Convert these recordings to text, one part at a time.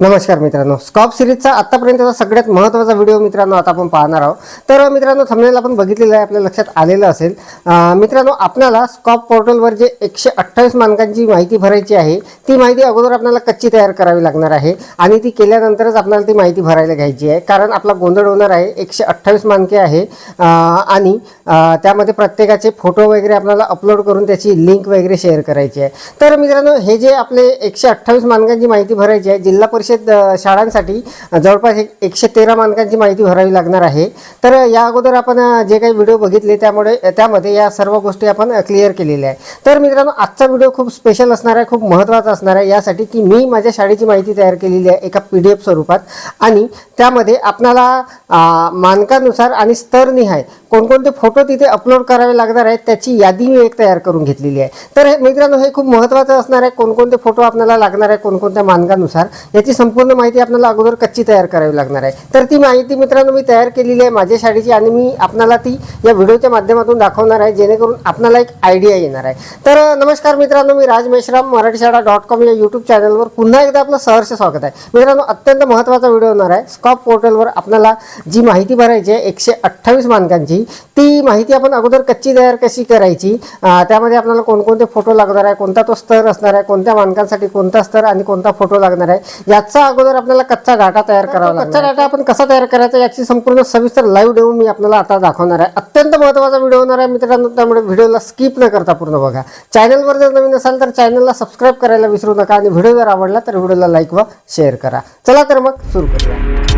नमस्कार मित्रांनो. स्कॉप सिरीजचा आतापर्यंतचा सगळ्यात महत्त्वाचा व्हिडिओ मित्रांनो आता आपण पाहणार आहोत. तर मित्रांनो थंबनेल आपण बघितलेलं आहे आपल्या लक्षात आलेलं असेल. मित्रांनो आपल्याला स्कॉप पोर्टलवर जे एकशे अठ्ठावीस मानकांची माहिती भरायची आहे ती माहिती अगोदर आपल्याला कच्ची तयार करावी लागणार आहे आणि ती केल्यानंतरच आपल्याला ती माहिती भरायला घ्यायची आहे. कारण आपला गोंधळ होणार आहे एकशे अठ्ठावीस मानके आहे. आणि त्यामध्ये प्रत्येकाचे फोटो वगैरे आपल्याला अपलोड करून त्याची लिंक वगैरे शेअर करायची आहे. तर मित्रांनो हे जे आपले एकशे अठ्ठावीस मानकांची माहिती भरायची आहे जिल्हा परिषद परिषद शाळांसाठी जवळपास एक एकशे तेरा मानकांची माहिती भरावी लागणार आहे. तर या अगोदर आपण जे काही व्हिडिओ बघितले त्यामुळे त्यामध्ये या सर्व गोष्टी आपण क्लिअर केलेल्या आहे तर मित्रांनो आजचा व्हिडिओ खूप स्पेशल असणार आहे खूप महत्त्वाचा असणार आहे यासाठी की मी माझ्या शाळेची माहिती तयार केलेली आहे एका पी डी एफ स्वरूपात. आणि त्यामध्ये आपणाला मानकानुसार आणि स्तरनिहाय कोणकोणते फोटो तिथे अपलोड करावे लागणार आहेत त्याची यादी मी एक तयार करून घेतलेली आहे. तर हे मित्रांनो हे खूप महत्त्वाचं असणार आहे कोणकोणते फोटो आपल्याला लागणार आहे कोणकोणत्या मानकानुसार याची संपूर्ण माहिती आपल्याला अगोदर कच्ची तयार करावी लागणार आहे. तर ती माहिती मित्रांनो मी तयार केलेली आहे माझ्या शाळेची आणि मी आपणाला ती या व्हिडिओच्या माध्यमातून दाखवणार आहे जेणेकरून आपल्याला एक आयडिया येणार आहे. तर नमस्कार मित्रांनो मी राज मेश्राम मराठी शाळा डॉट कॉम या यूट्यूब चॅनलवर पुन्हा एकदा आपलं सहर्ष स्वागत आहे. मित्रांनो अत्यंत महत्त्वाचा व्हिडिओ होणार आहे. स्कॉप पोर्टलवर आपल्याला जी माहिती भरायची आहे एकशे अठ्ठावीस मानकांची ती माहिती आपण अगोदर कच्ची तयार कशी करायची त्यामध्ये आपल्याला कोणकोणते फोटो लागणार आहे कोणता तो स्तर असणार आहे कोणत्या मानकांसाठी कोणता स्तर आणि कोणता फोटो लागणार आहे या याचा अगोदर आपल्याला कच्चा डाटा तयार करावा कच्चा डाटा आपण कसा तयार करायचा याची संपूर्ण सविस्तर लाईव्ह डेमो मी आपल्याला आता दाखवणार आहे. अत्यंत महत्त्वाचा व्हिडिओ होणार आहे मित्रांनो त्यामुळे व्हिडिओला स्किप न करता पूर्ण बघा. चॅनलवर जर नवीन असाल तर चॅनलला सबस्क्राईब करायला विसरू नका आणि व्हिडिओ जर आवडला तर व्हिडिओला लाईक व शेअर करा. चला तर मग सुरू करूया.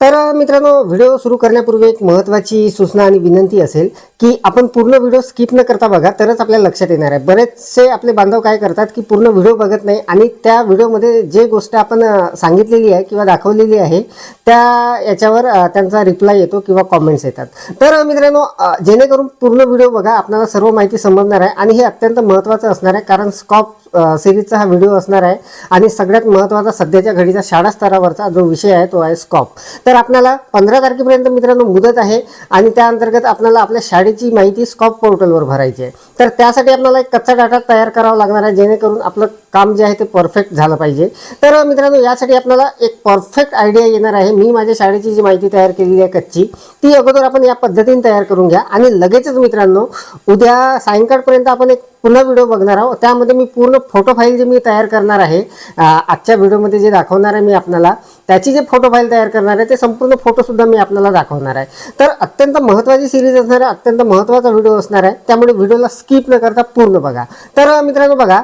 तर मित्रांनो व्हिडिओ सुरू करण्यापूर्वी एक महत्त्वाची सूचना आणि विनंती असेल की आपण पूर्ण व्हिडिओ स्किप न करता बघा तरच आपल्या लक्षात येणार आहे. बरेचसे आपले बांधव काय करतात की पूर्ण व्हिडिओ बघत नाही आणि त्या व्हिडिओमध्ये जे गोष्ट आपण सांगितलेली आहे किंवा दाखवलेली आहे त्या याच्यावर त्यांचा रिप्लाय येतो किंवा कॉमेंट्स येतात. तर मित्रांनो जेणेकरून पूर्ण व्हिडिओ बघा आपल्याला सर्व माहिती समजणार आहे आणि हे अत्यंत महत्त्वाचं असणार आहे कारण स्कॉप सिरीजचा हा व्हिडिओ असणार आहे. आणि सगळ्यात महत्त्वाचा सध्याच्या घडीचा शाळा स्तरावरचा जो विषय आहे तो आहे स्कॉप तर आपल्याला पंधरा तारखेपर्यंत मित्रांनो मुदत आहे आणि त्या अंतर्गत आपल्याला आपल्या शाळेची माहिती स्कॉप पोर्टलवर भरायची आहे. तर त्यासाठी आपल्याला एक कच्चा डाटा तयार करावा लागणार आहे जेणेकरून आपलं काम जे आहे ते परफेक्ट झालं पाहिजे. तर मित्रांनो यासाठी आपल्याला एक परफेक्ट आयडिया येणार आहे. मी माझ्या शाळेची जी माहिती तयार केलेली आहे कच्ची ती अगोदर आपण या पद्धतीने तयार करून घ्या. आणि लगेचच मित्रांनो उद्या सायंकाळपर्यंत आपण एक पुन्हा व्हिडिओ बघणार आहोत. त्यामध्ये मी पूर्ण फोटो फाईल जे मी तयार करणार आहे आजच्या व्हिडिओमध्ये जे दाखवणार आहे मी आपल्याला त्याची जे फोटो फाईल तयार करणार आहे ते संपूर्ण फोटोसुद्धा मी आपल्याला दाखवणार आहे. तर अत्यंत महत्त्वाची सिरीज असणार आहे अत्यंत महत्त्वाचा व्हिडिओ असणार आहे. त्यामुळे व्हिडिओला स्किप न करता पूर्ण बघा. तर मित्रांनो बघा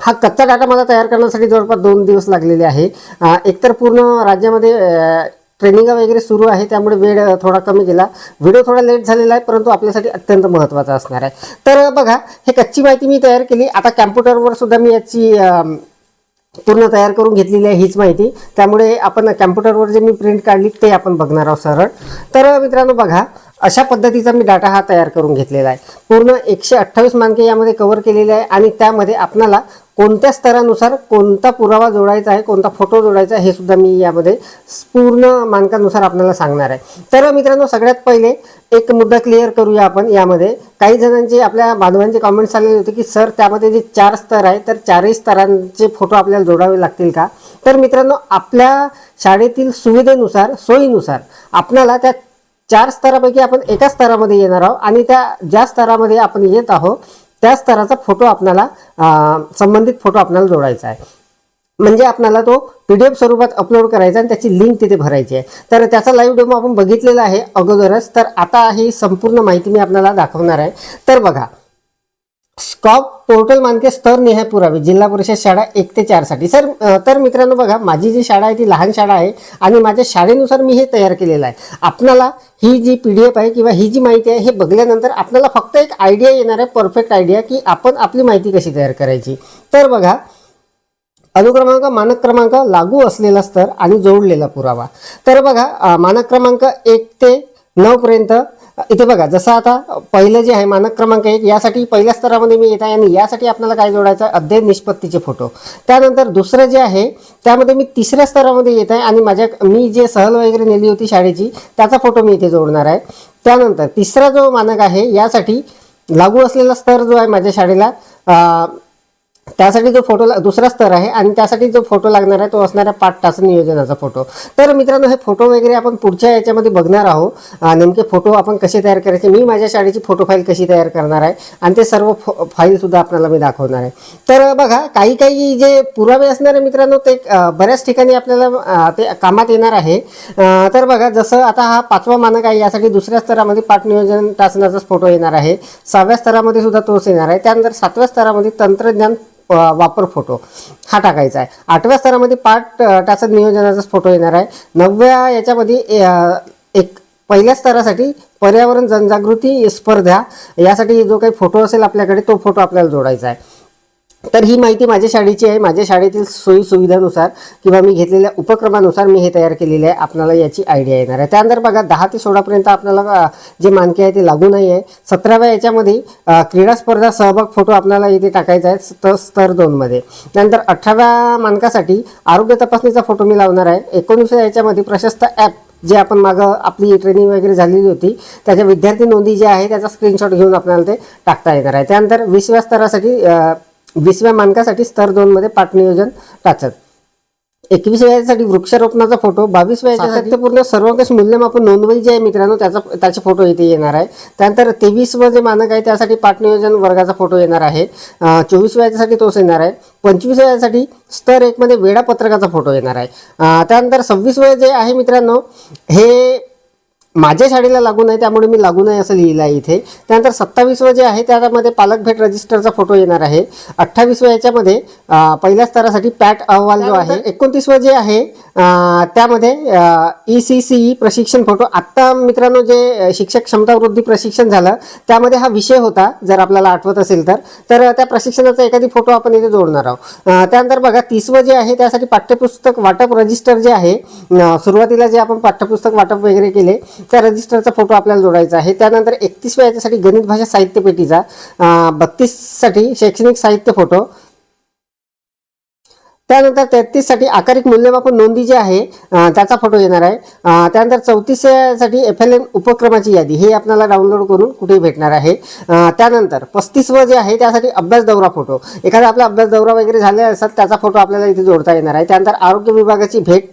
हा कच्चा डाटा मला तयार करण्यासाठी जवळपास दोन दिवस लागलेले आहे. एकतर पूर्ण राज्यामध्ये ट्रेनिंग वगैरे सुरू आहे त्यामुळे वेळ थोडा कमी गेला. व्हिडिओ थोडा लेट झालेला आहे परंतु आपल्यासाठी अत्यंत महत्त्वाचा असणार आहे. तर बघा हे कच्ची माहिती मी तयार केली. आता कॅम्प्युटरवर सुद्धा मी याची पूर्ण तयार करून घेतलेली आहे हीच माहिती. त्यामुळे आपण कॅम्प्युटरवर जे मी प्रिंट काढली ते आपण बघणार आहोत सरळ. तर मित्रांनो बघा अशा पद्धतीचा मी डाटा हा तयार करून घेतलेला आहे. पूर्ण एकशे अठ्ठावीस मानके यामध्ये कव्हर केलेले आहे आणि त्यामध्ये आपणाला कोणत्या स्तरानुसार कोणता पुरावा जोडायचा आहे कोणता फोटो जोडायचा आहे हे सुद्धा मी यामध्ये पूर्ण मानकानुसार आपल्याला सांगणार आहे. तर मित्रांनो सगळ्यात पहिले एक मुद्दा क्लिअर करूया आपण यामध्ये. काही जणांचे आपल्या बांधवांचे कॉमेंट्स आलेले होते की सर त्यामध्ये जे चार स्तर आहे तर चारही स्तरांचे फोटो आपल्याला जोडावे लागतील का? तर मित्रांनो आपल्या शाळेतील सुविधेनुसार सोयीनुसार आपल्याला त्या चार स्तरापैकी आपण एका स्तरामध्ये येणार आहोत आणि त्या ज्या स्तरामध्ये आपण येत आहोत त्या स्तराचा फोटो आपल्याला संबंधित फोटो आपल्याला जोडायचा आहे. म्हणजे आपल्याला तो पी डी एफ स्वरूपात अपलोड करायचा आणि त्याची लिंक तिथे भरायची आहे. तर त्याचा लाईव्ह डेमो आपण बघितलेला आहे अगोदरच. तर आता ही संपूर्ण माहिती मी आपल्याला दाखवणार आहे. तर बघा स्कॉप पोर्टल मानके स्तर निहाय पुरावे जिल्हा परिषद शाळा एक ते चारसाठी सर तर मित्रांनो बघा माझी जी शाळा आहे ती लहान शाळा आहे आणि माझ्या शाळेनुसार मी हे तयार केलेलं आहे. आपल्याला ही जी पी डी एफ आहे किंवा ही जी माहिती आहे हे बघल्यानंतर आपल्याला फक्त एक आयडिया येणार आहे परफेक्ट आयडिया की आपण आपली माहिती कशी तयार करायची. तर बघा अनुक्रमांक मानक क्रमांक लागू असलेला स्तर आणि जोडलेला पुरावा. तर बघा मानक क्रमांक एक ते नऊपर्यंत इथे बघा जसं आता पहिलं जे आहे मानक क्रमांक एक यासाठी पहिल्या स्तरामध्ये मी येत आहे आणि यासाठी आपल्याला काय जोडायचं अध्ययन निष्पत्तीचे फोटो त्यानंतर दुसरं जे आहे त्यामध्ये मी तिसऱ्या स्तरामध्ये येत आहे आणि माझ्या मी जे सहल वगैरे नेली होती शाळेची त्याचा फोटो मी इथे जोडणार आहे. त्यानंतर तिसरा जो मानक आहे यासाठी लागू असलेला स्तर जो आहे माझ्या शाळेला त्यासाठी जो फोटो ला- दुसरा स्तर आहे आणि त्यासाठी जो फोटो लागणार आहे तो असणार आहे पाच तास नियोजनाचा फोटो. तर मित्रांनो हे फोटो वगैरे आपण पुढच्या याच्यामध्ये बघणार आहोत. नेमके फोटो आपण कसे तयार करायचे मी माझ्या शाळेची फोटो फाईल कशी तयार करणार आहे आणि ते सर्व फो फाईलसुद्धा आपल्याला मी दाखवणार आहे. तर बघा काही काही जे पुरावे असणारे मित्रांनो ते बऱ्याच ठिकाणी आपल्याला ते कामात येणार आहे. तर बघा जसं आता हा पाचवा मानक आहे यासाठी दुसऱ्या स्तरामध्ये पाठ नियोजन टाचण्याचाच फोटो येणार आहे. सहाव्या स्तरामध्ये सुद्धा तोच येणार आहे. त्यानंतर सातव्या स्तरामध्ये तंत्रज्ञान वापर फोटो हा टाकायचा आहे. आठव्या स्तरामध्ये पाठ टाचत नियोजनाचाच फोटो येणार आहे. नवव्या याच्यामध्ये एक पहिल्या स्तरासाठी पर्यावरण जनजागृती स्पर्धा यासाठी जो काही फोटो असेल आपल्याकडे तो फोटो आपल्याला जोडायचा आहे. तर ही माहिती माझ्या शाळेची आहे. माझ्या शाळेतील सोयी सुविधानुसार किंवा मी घेतलेल्या उपक्रमानुसार मी हे तयार केलेले आहे. आपल्याला याची आयडिया येणार आहे. त्यानंतर बघा दहा ते सोळापर्यंत आपल्याला जे मानके आहे ते लागू नाही आहे. सतराव्या याच्यामध्ये क्रीडा स्पर्धा सहभाग फोटो आपल्याला इथे टाकायचा आहे. स्त स्तर दोनमध्ये त्यानंतर अठराव्या मानकासाठी आरोग्य तपासणीचा फोटो मी लावणार आहे. एकोणीसव्या याच्यामध्ये प्रशस्त ॲप जे आपण मागं आपली ट्रेनिंग वगैरे झालेली होती त्याच्या विद्यार्थी नोंदी जे आहे त्याचा स्क्रीनशॉट घेऊन आपल्याला ते टाकता येणार आहे. त्यानंतर विसव्या स्तरासाठी वीसव्या मानकासाठी स्तर दोनमध्ये पाठ नियोजन टाचत. एकवीस वयासाठी वृक्षारोपणाचा फोटो बावीस वयाच्या सातत्यपूर्ण सर्वंकष मूल्यमापन नोंदवही जे आहे मित्रांनो त्याचा त्याचे फोटो इथे येणार आहे. त्यानंतर तेवीस व जे मानक आहे त्यासाठी पाठ नियोजन वर्गाचा फोटो येणार आहे. चोवीस वयाच्यासाठी तोच येणार आहे. पंचवीस वयासाठी स्तर एकमध्ये वेळापत्रकाचा फोटो येणार आहे. त्यानंतर सव्वीस वय जे आहे मित्रांनो हे माझ्या शाळेला लागू नाही त्यामुळे मी लागू नाही असं लिहिलं आहे इथे. त्यानंतर सत्तावीसवं जे आहे त्यामध्ये पालक भेट रजिस्टरचा फोटो येणार आहे. अठ्ठावीसवं याच्यामध्ये पहिल्या स्तरासाठी पॅट अहवाल जो आहे एकोणतीसवं जे आहे त्यामध्ये ई सी सी ई प्रशिक्षण फोटो. आत्ता मित्रांनो जे शिक्षक क्षमता वृद्धी प्रशिक्षण झालं त्यामध्ये हा विषय होता जर आपल्याला आठवत असेल तर. तर त्या प्रशिक्षणाचा एखादी फोटो आपण इथे जोडणार आहोत. त्यानंतर बघा तीसवं जे आहे त्यासाठी पाठ्यपुस्तक वाटप रजिस्टर जे आहे सुरुवातीला जे आपण पाठ्यपुस्तक वाटप वगैरे केले त्या रजिस्टरचा फोटो आपल्याला जोडायचा आहे. त्यानंतर एकतीसव्या याच्यासाठी गणित भाषा साहित्य पेटीचा बत्तीससाठी शैक्षणिक साहित्य फोटो. त्यानंतर तेहतीससाठी आकारिक मूल्यमापन नोंदी जी आहे त्याचा फोटो येणार आहे. त्यानंतर चौतीससाठी एफ एल एन उपक्रमाची यादी हे आपल्याला डाउनलोड करून कुठेही भेटणार आहे. त्यानंतर पस्तीसवर जे आहे त्यासाठी अभ्यास दौरा फोटो एखादा आपला अभ्यास दौरा वगैरे झाले असतात त्याचा फोटो आपल्याला इथे जोडता येणार आहे. त्यानंतर आरोग्य विभागाची भेट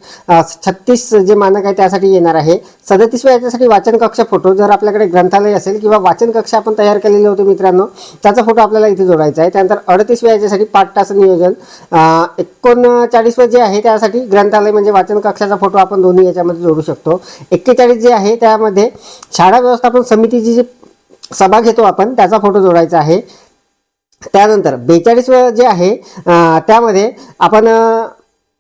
छत्तीस जे मानक आहे त्यासाठी येणार आहे. सदतीसव्या याच्यासाठी वाचन कक्ष फोटो जर आपल्याकडे ग्रंथालय असेल किंवा वाचन कक्ष आपण तयार केलेले होते मित्रांनो त्याचा फोटो आपल्याला इथे जोडायचा आहे. त्यानंतर अडतीसव्या याच्यासाठी पाच तास नियोजन एक एकोणचाळीसवं जे आहे त्यासाठी ग्रंथालय म्हणजे वाचन कक्षाचा फोटो आपण दोन्ही याच्यामध्ये जोडू शकतो. एक्केचाळीस जे आहे त्यामध्ये शाळा व्यवस्थापन समितीची जी सभा घेतो आपण त्याचा फोटो जोडायचा आहे. त्यानंतर बेचाळीस जे आहे त्यामध्ये आपण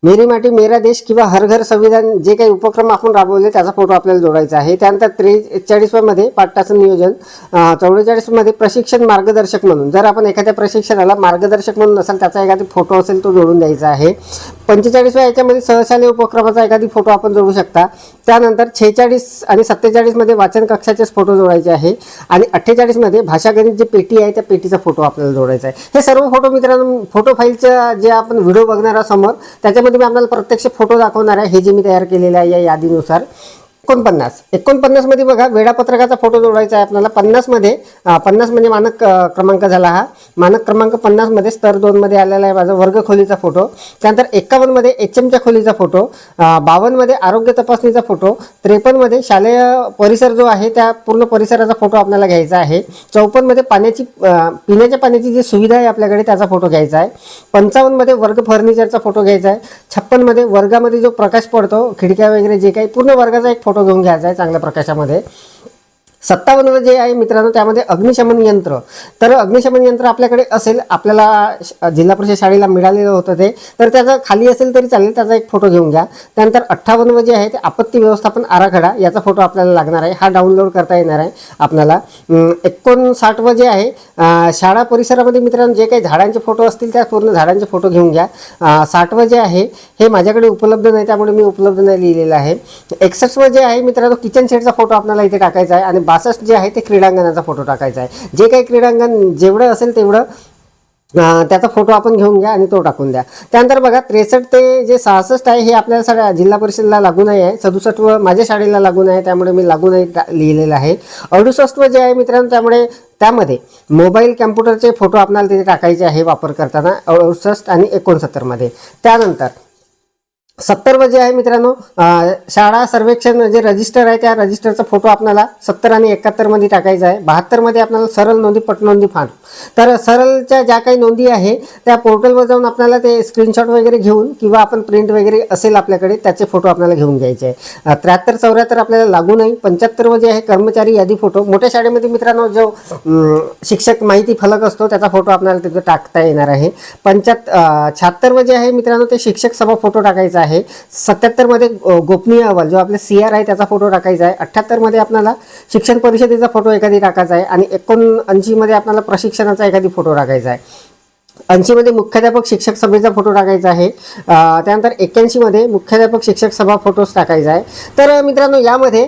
मेरी माटी मेरा देश किंवा हर घर संविधान जे काही उपक्रम आपण राबवले त्याचा फोटो आपल्याला जोडायचा आहे. त्यानंतर त्रेचाळीसमध्ये पाठाचं नियोजन चौवेचाळीसमध्ये प्रशिक्षण मार्गदर्शक म्हणून. जर आपण एखाद्या प्रशिक्षणाला मार्गदर्शक म्हणून नसाल त्याचा एखादा फोटो असेल तो जोडून द्यायचा आहे. पंचेचाळीसव्या याच्यामध्ये सहशालेय उपक्रमाचा एखादी फोटो आपण जोडू शकता. त्यानंतर छेचाळीस आणि सत्तेचाळीसमध्ये वाचन कक्षाचेच फोटो जोडायचे आहे. आणि अठ्ठेचाळीसमध्ये भाषागणित जे पेटी आहे त्या पेटीचा फोटो आपल्याला जोडायचा आहे. हे सर्व फोटो मित्रांनो फोटो फाईलचं जे आपण व्हिडिओ बघणार आहोत समोर त्याच्यामध्ये तुम्ही आम्हाला प्रत्यक्ष फोटो दाखवणार आहे. हे जे मी तयार केलेले आहे या यादीनुसार. एकोणपन्नास. एकोणपन्नासमध्ये बघा वेळापत्रकाचा फोटो जोडायचा आहे आपल्याला. पन्नासमध्ये पन्नास म्हणजे मानक क्रमांक झाला हा. मानक क्रमांक पन्नासमध्ये स्तर दोनमध्ये आलेला आहे माझा वर्ग खोलीचा फोटो त्यानंतर एकावन्नमध्ये एच एमच्या खोलीचा फोटो बावन्नमध्ये आरोग्य तपासणीचा फोटो त्रेपन्नमध्ये शालेय परिसर जो आहे त्या पूर्ण परिसराचा फोटो आपल्याला घ्यायचा आहे. चौपन्नमध्ये पाण्याची पिण्याच्या पाण्याची जी सुविधा आहे आपल्याकडे त्याचा फोटो घ्यायचा आहे. पंचावन्नमध्ये वर्ग फर्निचरचा फोटो घ्यायचा आहे. छप्पनमध्ये वर्गामध्ये जो प्रकाश पडतो खिडक्या वगैरे जे काही पूर्ण वर्गाचा एक फोटो घेऊन घ्यायचा आहे चांगल्या प्रकाशामध्ये. सत्तावन्न जे आहे मित्रांनो त्यामध्ये अग्निशमन यंत्र. तर अग्निशमन यंत्र आपल्याकडे असेल आपल्याला श- जिल्हा परिषद शाळेला मिळालेलं होतं ते. तर त्याचं खाली असेल तरी चालेल त्याचा एक फोटो घेऊन घ्या. त्यानंतर अठ्ठावन्न जे आहे ते आपत्ती व्यवस्थापन आराखडा याचा फोटो आपल्याला लागणार आहे. हा डाउनलोड करता येणार आहे आपल्याला. अं, एकोणसाठ जे आहे शाळा परिसरामध्ये मित्रांनो जे काही झाडांचे फोटो असतील त्या पूर्ण झाडांचे फोटो घेऊन घ्या. साठवं जे आहे हे माझ्याकडे उपलब्ध नाही त्यामुळे मी उपलब्ध नाही लिहिलेलं आहे. एकसष्टवं जे आहे मित्रांनो किचन शेडचा फोटो आपल्याला इथे टाकायचा आहे आणि बासष्ट जे आहे ते क्रीडांगणाचा फोटो टाकायचा आहे. जे काही क्रीडांगण जेवढं असेल तेवढं त्याचा फोटो आपण घेऊन घ्या आणि तो टाकून द्या. त्यानंतर बघा त्रेसष्ट ते जे सहासष्ट आहे हे आपल्याला सगळ्या जिल्हा परिषदला लागून आहे. सदुसष्ट व माझ्या शाळेला लागून आहे त्यामुळे मी लागून नाही लिहिलेलं आहे. अडुसष्ट व जे आहे मित्रांनो त्यामुळे त्यामध्ये मोबाईल कॅम्प्युटरचे फोटो आपल्याला तिथे टाकायचे आहे वापर करताना अडुसष्ट आणि एकोणसत्तरमध्ये. त्यानंतर सत्तर व जे आहे मित्रांनो शाळा सर्वेक्षण जे रजिस्टर आहे त्या रजिस्टरचा फोटो आपल्याला सत्तर आणि एकाहत्तरमध्ये टाकायचा आहे. बहात्तरमध्ये आपल्याला सरळ नोंदी पटनोंदी फार्म तर सरळच्या ज्या काही नोंदी आहे त्या पोर्टलवर जाऊन आपल्याला ते स्क्रीनशॉट वगैरे घेऊन किंवा आपण प्रिंट वगैरे असेल आपल्याकडे त्याचे फोटो आपल्याला घेऊन घ्यायचे आहे. त्र्याहत्तर चौऱ्याहत्तर आपल्याला लागू नाही पंच्याहत्तर जे आहे कर्मचारी यादी फोटो मोठ्या शाळेमध्ये मित्रांनो जो शिक्षक माहिती फलक असतो त्याचा फोटो आपल्याला तिथे टाकता येणार आहे. पंच्याहत्तर शहात्तर व जे आहे मित्रांनो ते शिक्षक सभा फोटो टाकायचा आहे. आहे. सत्याहत्तरमध्ये गोपनीय अहवाल जो आपला सी आर आहे त्याचा फोटो टाकायचा आहे. अठ्ठ्याहत्तरमध्ये आपल्याला शिक्षण परिषदेचा फोटो एखादी टाकायचा आहे आणि एकोणऐंशीमध्ये आपल्याला प्रशिक्षणाचा एखादी फोटो टाकायचा आहे. ऐंशीमध्ये मुख्याध्यापक शिक्षक सभेचा फोटो टाकायचा आहे. त्यानंतर एक्क्याऐंशीमध्ये मुख्याध्यापक शिक्षक सभा फोटोज टाकायचा आहे. तर मित्रांनो यामध्ये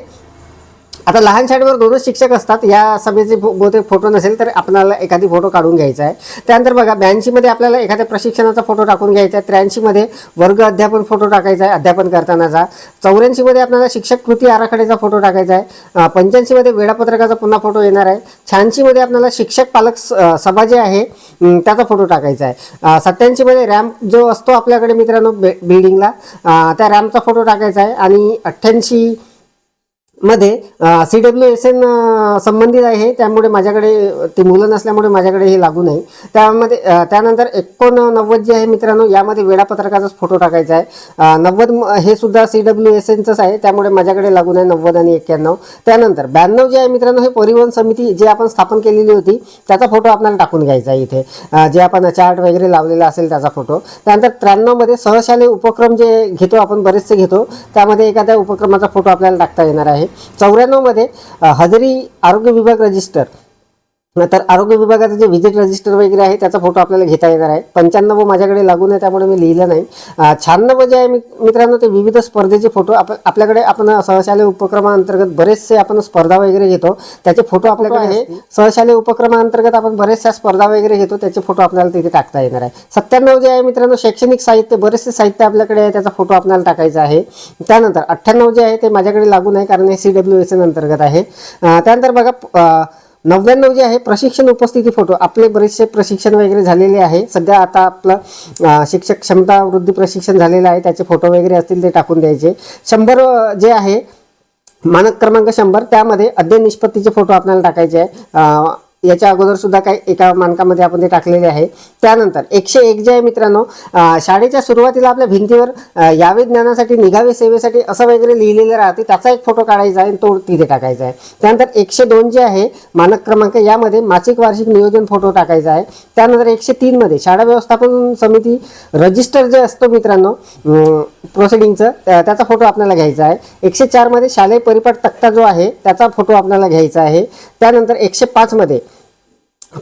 आता लहान शाळेवर दोनच शिक्षक असतात. या सभेचे बहुतेक फोटो नसेल तर आपल्याला एखादी फोटो काढून घ्यायचा आहे. त्यानंतर बघा ब्याऐंशीमध्ये आपल्याला एखाद्या प्रशिक्षणाचा फोटो टाकून घ्यायचा आहे. त्र्याऐंशीमध्ये वर्ग अध्यापन फोटो टाकायचा आहे अध्यापन करतानाचा चौऱ्याऐंशीमध्ये आपल्याला शिक्षक कृती आराखड्याचा फोटो टाकायचा आहे. पंच्याऐंशीमध्ये वेळापत्रकाचा पुन्हा फोटो येणार आहे. शहाऐंशीमध्ये आपल्याला शिक्षक पालक स- सभा जे आहे त्याचा फोटो टाकायचा आहे. सत्याऐंशीमध्ये रॅम्प जो असतो आपल्याकडे मित्रांनो बे बिल्डिंगला त्या रॅम्पचा फोटो टाकायचा आहे. आणि अठ्ठ्याऐंशी मध्ये सी डब्ल्यू एस एन संबंधित आहे. त्यामुळे माझ्याकडे ती मुलं नसल्यामुळे माझ्याकडे हे लागू नाही. त्यामध्ये त्यानंतर एकोणनव्वद जे आहे मित्रांनो यामध्ये वेळापत्रकाचाच फोटो टाकायचा आहे. नव्वद हे सुद्धा सी डब्ल्यू एस एनचंच आहे. त्यामुळे माझ्याकडे लागू नाही. नव्वद आणि एक्क्याण्णव. त्यानंतर ब्याण्णव जे आहे मित्रांनो हे परिवहन समिती जे आपण स्थापन केलेली होती त्याचा फोटो आपल्याला टाकून घ्यायचा आहे इथे. जे आपण चार्ट वगैरे लावलेला असेल त्याचा फोटो. त्यानंतर त्र्याण्णवमध्ये सहशाले उपक्रम जे घेतो आपण बरेचसे घेतो. त्यामध्ये एखाद्या उपक्रमाचा फोटो आपल्याला टाकता येणार आहे. चौऱ्याण्णवमध्ये हजेरी आरोग्य विभाग रजिस्टर तर आरोग्य विभागाचं जे व्हिजिट रजिस्टर वगैरे आहे त्याचा फोटो आपल्याला घेता येणार आहे. पंच्याण्णव माझ्याकडे लागून आहे त्यामुळे मी लिहिलं नाही. शहाण्णव जे आहे मित- मित्रांनो ते विविध स्पर्धेचे फोटो आप आपल्याकडे आपण सहशालेय उपक्रमाअंतर्गत बरेचसे आपण स्पर्धा वगैरे घेतो. त्याचे फोटो आपल्याकडे आहे. सहशालेय उपक्रमाअंतर्गत आपण बरेचशा स्पर्धा वगैरे घेतो त्याचे फोटो आपल्याला तिथे टाकता येणार आहे. सत्त्याण्णव जे आहे मित्रांनो शैक्षणिक साहित्य बरेचसे साहित्य आपल्याकडे आहे त्याचा फोटो आपल्याला टाकायचा आहे. त्यानंतर अठ्ठ्याण्णव जे आहे ते माझ्याकडे लागू नाही कारण हे सी डब्ल्यू एस एन अंतर्गत आहे. त्यानंतर बघा नव्याण्णव जे आहे प्रशिक्षण उपस्थिती फोटो आपले बरेचसे प्रशिक्षण वगैरे झालेले आहे. सध्या आता आपलं शिक्षक क्षमता वृद्धी प्रशिक्षण झालेलं आहे. त्याचे फोटो वगैरे असतील ते टाकून द्यायचे. शंभर जे आहे मानक क्रमांक शंभर त्यामध्ये अध्ययन निष्पत्तीचे फोटो आपल्याला टाकायचे आहे. याच्या अगोदर सुद्धा काही एका मानकामध्ये आपण ते टाकलेले आहे. त्यानंतर एकशे एक जे आहे मित्रांनो शाळेच्या सुरुवातीला आपल्या भिंतीवर यावे ज्ञानासाठी निघावे सेवेसाठी असं वगैरे लिहिलेलं राहते. त्याचा एक फोटो काढायचा आहे आणि तो तिथे टाकायचा आहे. त्यानंतर एकशे दोन जे आहे मानक क्रमांक यामध्ये मासिक वार्षिक नियोजन फोटो टाकायचा आहे. त्यानंतर एकशे तीनमध्ये शाळा व्यवस्थापन समिती रजिस्टर जे असतो मित्रांनो प्रोसिडिंगचं त्याचा फोटो आपल्याला घ्यायचा आहे. एकशे चारमध्ये शालेय परिपाठ तक्ता जो आहे त्याचा फोटो आपल्याला घ्यायचा आहे. त्यानंतर एकशे पाचमध्ये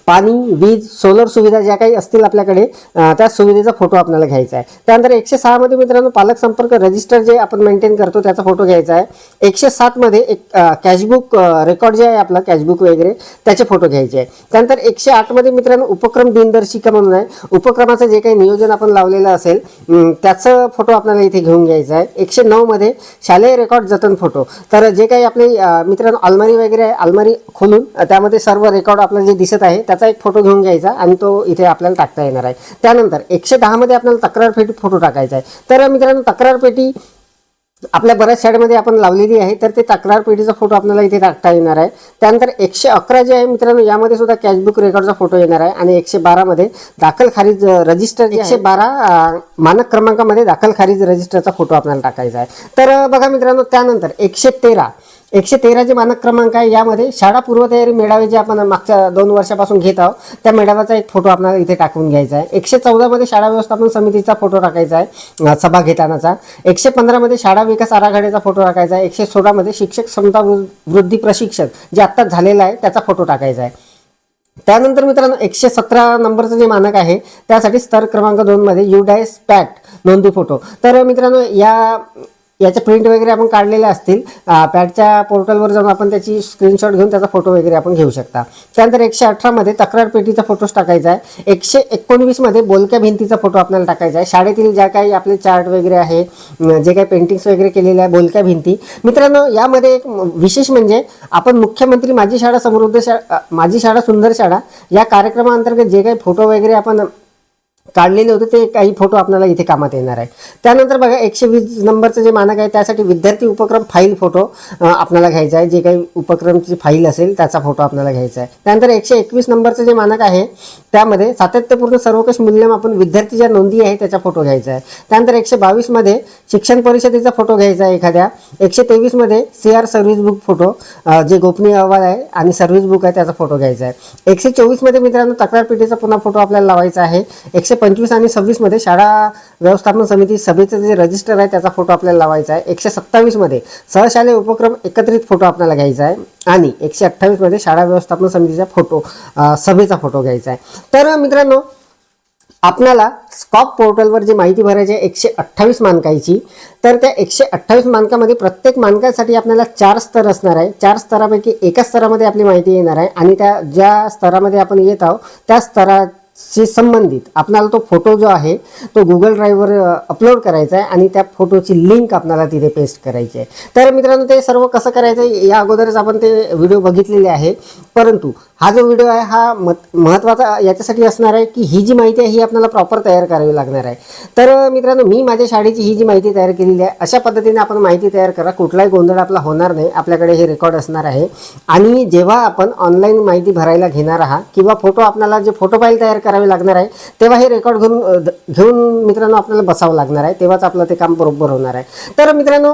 पाणी वीज सोलर सुविधा ज्या काही असतील आपल्याकडे त्या सुविधेचा फोटो आपल्याला घ्यायचा आहे. त्यानंतर एकशे सहामध्ये मित्रांनो पालक संपर्क रजिस्टर जे आपण मेंटेन करतो त्याचा फोटो घ्यायचा आहे. एकशे सातमध्ये एक कॅशबुक रेकॉर्ड जे आहे आपलं कॅशबुक वगैरे त्याचे फोटो घ्यायचे आहे. त्यानंतर एकशे आठमध्ये मित्रांनो उपक्रम दिनदर्शिका म्हणून आहे. उपक्रमाचं जे काही नियोजन आपण लावलेलं असेल त्याचं फोटो आपल्याला इथे घेऊन घ्यायचा आहे. एकशे नऊमध्ये शालेय रेकॉर्ड जतन फोटो तर जे काही आपले मित्रांनो अलमारी वगैरे आहे अलमारी खोलून त्यामध्ये सर्व रेकॉर्ड आपल्याला जे दिसत आहे त्याचा एक फोटो घेऊन घ्यायचा आणि तो इथे आपल्याला टाकता येणार आहे. त्यानंतर एकशे दहामध्ये आपल्याला तक्रार पेटी फोटो टाकायचा आहे. तर मित्रांनो तक्रार पेटी आपल्या बऱ्याच शाळेमध्ये आपण लावलेली आहे. तर ते तक्रार पेटीचा फोटो आपल्याला इथे टाकता येणार आहे. त्यानंतर एकशे अकरा जे आहे मित्रांनो यामध्ये सुद्धा कॅशबुक रेकॉर्डचा फोटो येणार आहे आणि एकशे बारामध्ये दाखल खारीज रजिस्टर एकशे बारा मानक क्रमांकामध्ये दाखल खारीज रजिस्टरचा फोटो आपल्याला टाकायचा आहे. तर बघा मित्रांनो त्यानंतर एकशे तेरा एकशे तेराचे मानक क्रमांक आहे यामध्ये शाळा पूर्वतयारी मेळावे जे आपण मागच्या दोन वर्षापासून घेत आहोत त्या मेळाव्याचा एक फोटो आपल्याला इथे टाकून घ्यायचा आहे. एकशे चौदामध्ये शाळा व्यवस्थापन समितीचा फोटो टाकायचा आहे सभा घेतानाचा. एकशे पंधरामध्ये शाळा विकास आराखड्याचा फोटो टाकायचा आहे. एकशे सोळामध्ये शिक्षक क्षमता वृ- वृद्धी प्रशिक्षण जे आत्ताच झालेलं आहे त्याचा फोटो टाकायचा आहे. त्यानंतर मित्रांनो एकशे सतरा नंबरचं जे मानक आहे त्यासाठी स्तर क्रमांक दोनमध्ये युडायस पॅट नोंदी फोटो. तर मित्रांनो या याचे प्रिंट वगैरे आपण काढलेले असतील. पॅडच्या पोर्टलवर जाऊन आपण त्याची स्क्रीनशॉट घेऊन त्याचा फोटो वगैरे आपण घेऊ शकता. त्यानंतर एकशे अठरामध्ये तक्रार पेटीचा फोटोच टाकायचा आहे. एकशे एकोणवीसमध्ये बोलक्या भिंतीचा फोटो आपल्याला टाकायचा आहे. शाळेतील ज्या काही आपले चार्ट वगैरे आहे जे काही पेंटिंग्स वगैरे केलेले आहे बोलक्या भिंती. मित्रांनो यामध्ये एक विशेष म्हणजे आपण मुख्यमंत्री माझी शाळा समृद्ध शाळा माझी शाळा सुंदर शाळा या कार्यक्रमाअंतर्गत जे काही फोटो वगैरे आपण काढलेले होते ते काही फोटो आपल्याला इथे कामात येणार आहे त्यानंतर बघा एकशे वीस नंबरचं जे मानक आहे त्यासाठी विद्यार्थी उपक्रम फाईल फोटो आपल्याला घ्यायचा आहे. जे काही उपक्रमची फाईल असेल त्याचा फोटो आपल्याला घ्यायचा आहे. त्यानंतर एकशे एकवीस नंबरचं जे मानक आहे त्यामध्ये सातत्यपूर्ण सर्वकष मूल्यमापन विद्यार्थी ज्या नोंदी आहे त्याचा फोटो घ्यायचा आहे. त्यानंतर एकशे बावीसमध्ये शिक्षण परिषदेचा फोटो घ्यायचा आहे एखाद्या. एकशे तेवीसमध्ये C R service book photo जे गोपनीय अहवाल आहे आणि सर्व्हिस बुक आहे त्याचा फोटो घ्यायचा आहे. एकशे चोवीसमध्ये मित्रांनो तक्रार पेटीचा पुन्हा फोटो आपल्याला लावायचा आहे. एकशे पंचवीस आणि सव्वीसमध्ये शाळा व्यवस्थापन समिती सभेचं जे रजिस्टर आहे त्याचा फोटो आपल्याला लावायचा आहे. एकशे सत्तावीसमध्ये सहशालेय उपक्रम एकत्रित फोटो आपल्याला घ्यायचा आहे. आणि एकशे अठ्ठावीसमध्ये शाळा व्यवस्थापन समितीचा फोटो सभेचा फोटो घ्यायचा आहे. तर मित्रांनो आपल्याला स्कॉप पोर्टलवर जी माहिती भरायची आहे एकशे अठ्ठावीस मानकाची तर त्या एकशे अठ्ठावीस मानकामध्ये प्रत्येक मानकासाठी आपल्याला चार स्तर असणार आहे. चार स्तरापैकी एका स्तरामध्ये आपली माहिती येणार आहे. आणि त्या ज्या स्तरामध्ये आपण येत आहोत त्या स्तरा शी संबंधित. आपणाला तो फोटो जो आहे तो गुगल ड्राईव्हवर अपलोड करायचा आहे आणि त्या फोटोची लिंक आपणाला तिथे पेस्ट करायची आहे तर मित्रांनो ते सर्व कसं करायचं आहे या अगोदरच आपण ते व्हिडिओ बघितलेले आहे. परंतु हा जो व्हिडिओ आहे हा मत महत्त्वाचा याच्यासाठी असणार आहे की ही जी माहिती आहे ही आपल्याला प्रॉपर तयार करावी लागणार आहे. तर मित्रांनो मी माझ्या शाळेची ही जी माहिती तयार केलेली आहे अशा पद्धतीने आपण माहिती तयार करा. कुठलाही गोंधळ आपला होणार नाही. आपल्याकडे हे रेकॉर्ड असणार आहे. आणि जेव्हा आपण ऑनलाईन माहिती भरायला घेणार आहात किंवा फोटो आपल्याला जे फोटो फाईल तयार करावी लागणार आहे. तेव्हा हे रेकॉर्ड घेऊन घेऊन मित्रांनो आपल्याला बसावं लागणार आहे. तेव्हाच आपलं ते काम बरोबर होणार आहे. तर मित्रांनो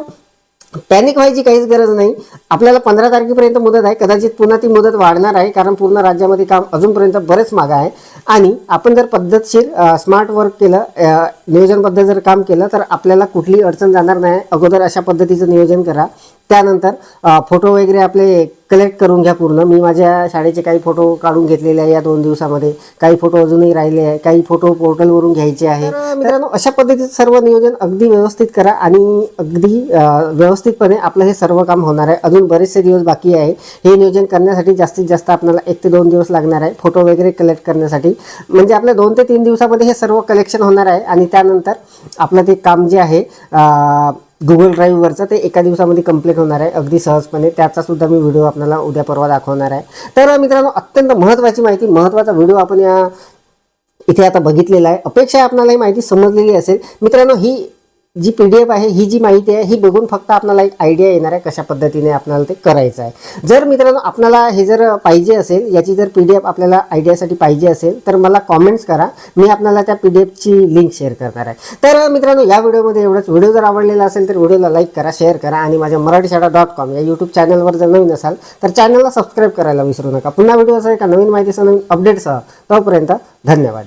पॅनिक व्हायची काहीच गरज नाही. आपल्याला पंधरा तारखेपर्यंत मुदत आहे. कदाचित पुन्हा ती मुदत वाढणार आहे कारण पूर्ण राज्यामध्ये काम अजूनपर्यंत बरेच मागं आहे. आणि आपण जर पद्धतशीर स्मार्ट वर्क केलं नियोजनबद्ध जर काम केलं तर आपल्याला कुठलीही अडचण जाणार नाही. अगोदर अशा पद्धतीचं नियोजन करा. त्यानंतर फोटो वगैरे आपले कलेक्ट करून घ्या पूर्ण. मी माझ्या शाळेचे काही फोटो काढून घेतलेले आहे या दोन दिवसामध्ये. काही फोटो अजूनही राहिले आहे. काही फोटो पोर्टलवरून घ्यायचे आहे. तर मित्रांनो अशा पद्धतीचं सर्व नियोजन अगदी व्यवस्थित करा आणि अगदी व्यवस्थितपणे आपलं हे सर्व काम होणार आहे. अजून बरेचसे दिवस बाकी आहे. हे नियोजन करण्यासाठी जास्तीत जास्त आपल्याला एक ते दोन दिवस लागणार आहे फोटो वगैरे कलेक्ट करण्यासाठी. म्हणजे आपल्या दोन ते तीन दिवसामध्ये हे सर्व कलेक्शन होणार आहे आणि त्यानंतर आपलं ते काम जे आहे गुगल ड्राईव्हवरचं ते एका दिवसामध्ये कंप्लीट होणार आहे. अगदी सहजपणे. त्याचा सुद्धा मी व्हिडिओ आपल्याला उद्या परवा दाखवणार आहे. तर मित्रांनो अत्यंत महत्त्वाची माहिती महत्त्वाचा व्हिडिओ आपण या इथे आता बघितलेला आहे. अपेक्षा आहे आपल्याला ही माहिती समजलेली असेल. मित्रांनो ही जी पी डी एफ आहे ही जी माहिती आहे ही बघून फक्त आपल्याला एक आयडिया येणार आहे कशा पद्धतीने आपल्याला ते करायचं आहे. जर मित्रांनो आपल्याला हे जर पाहिजे असेल याची जर पी डी एफ आपल्याला आयडियासाठी पाहिजे असेल तर मला कॉमेंट्स करा. मी आपल्याला त्या पी डी एफची लिंक शेअर करणार आहे. तर मित्रांनो या व्हिडिओमध्ये एवढंच. व्हिडिओ जर आवडलेला असेल तर व्हिडिओला लाईक करा शेअर करा आणि माझ्या मराठी शाळा डॉट कॉम या यूट्यूब चॅनलवर जर नवीन असाल तर चॅनलला सबस्क्राईब करायला विसरू नका. पुन्हा व्हिडिओ असा एका नवीन माहितीसह नवीन अपडेटसह तोपर्यंत धन्यवाद.